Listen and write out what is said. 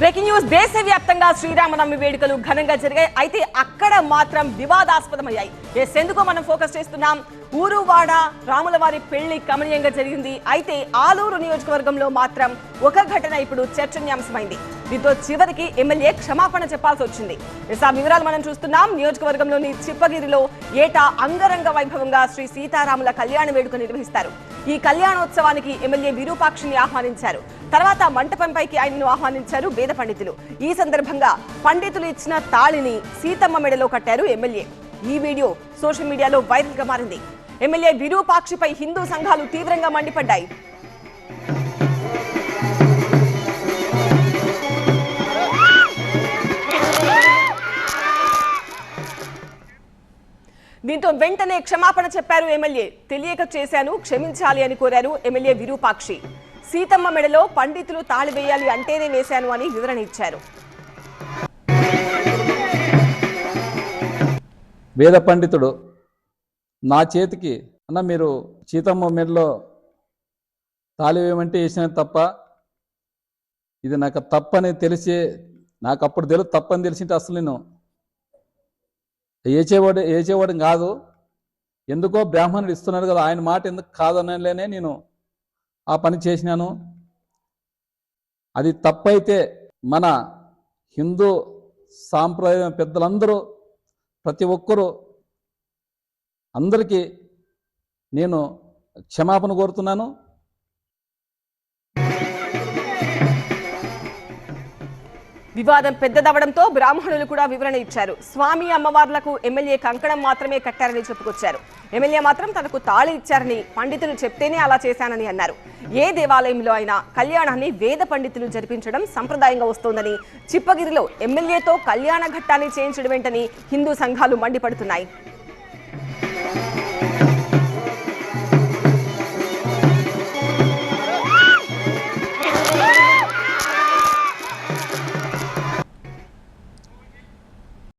Breaking news. దేశవ్యాప్తంగా శ్రీరామనవమి వేడుకలు ఘనంగా జరిగాయి. అయితే అక్కడ మాత్రం వివాదాస్పదమయ్యాయి. ఎస్ ఎందుకో మనం ఫోకస్ చేస్తున్నాం. ఊరువాడ రాములవారి పెళ్ళి కమనీయంగా జరిగింది. అయితే ఆలూరు నియోజకవర్గంలో మాత్రం ఒక ఘటన ఇప్పుడు చర్చనీయాంశమైంది. దీంతో చివరికి ఎమ్మెల్యే క్షమాపణ చెప్పాల్సి వచ్చింది. ఆ వివరాలు మనం చూస్తున్నాం. నియోజకవర్గంలోని చిప్పగిరిలో ఏటా అంగరంగ వైభవంగా శ్రీ సీతారాముల కళ్యాణ వేడుక నిర్వహిస్తారు. ఈ కళ్యాణోత్సవానికి ఎమ్మెల్యే విరూపాక్షిని ఆహ్వానించారు. తర్వాత మంటపంపైకి ఆయనను ఆహ్వానించారు వేద పండితులు. ఈ సందర్భంగా పండితులు ఇచ్చిన తాళిని సీతమ్మ మెడలో కట్టారు ఎమ్మెల్యే. ఈ వీడియో సోషల్ మీడియాలో వైరల్గా మారింది. ఎమ్మెల్యే విరూపాక్షిపై హిందూ సంఘాలు తీవ్రంగా మండిపడ్డాయి. దీంతో వెంటనే క్షమాపణ చెప్పారు ఎమ్మెల్యే. తెలియక చేశాను క్షమించాలి అని కోరారు ఎమ్మెల్యే విరూపాక్షి. సీతమ్మ మెడలో పండితులు తాళి వేయాలి అంటేనే వేశాను అని వివరణ ఇచ్చారు. వేద పండితుడు నా చేతికి అన్న మీరు సీతమ్మ మెడలో తాళి వేయమంటే వేసిన తప్ప ఇది నాకు తప్పని తెలిసి నాకు అప్పుడు తెలుసు తప్పని తెలిసింటే అసలు నేను ఏచేవాడు ఏచేవాడు కాదు. ఎందుకో బ్రాహ్మణుడు ఇస్తున్నాడు కదా ఆయన మాట ఎందుకు కాదనలేనే నేను ఆ పని చేసినాను. అది తప్పైతే మన హిందూ సాంప్రదాయం పెద్దలందరూ ప్రతి ఒక్కరూ అందరికీ నేను క్షమాపణ కోరుతున్నాను. వివాదం పెద్దదవడంతో బ్రాహ్మణులు కూడా వివరణ ఇచ్చారు. స్వామి అమ్మవార్లకు ఎమ్మెల్యే కంకణం మాత్రమే కట్టారని చెప్పుకొచ్చారు. ఎమ్మెల్యే మాత్రం తనకు తాళి ఇచ్చారని పండితులు చెప్తేనే అలా చేశానని అన్నారు. ఏ దేవాలయంలో అయినా కళ్యాణాన్ని వేద పండితులు జరిపించడం సంప్రదాయంగా వస్తోందని చిప్పగిరిలో ఎమ్మెల్యేతో కళ్యాణ ఘట్టాన్ని చేయించడం ఏంటని హిందూ సంఘాలు మండిపడుతున్నాయి.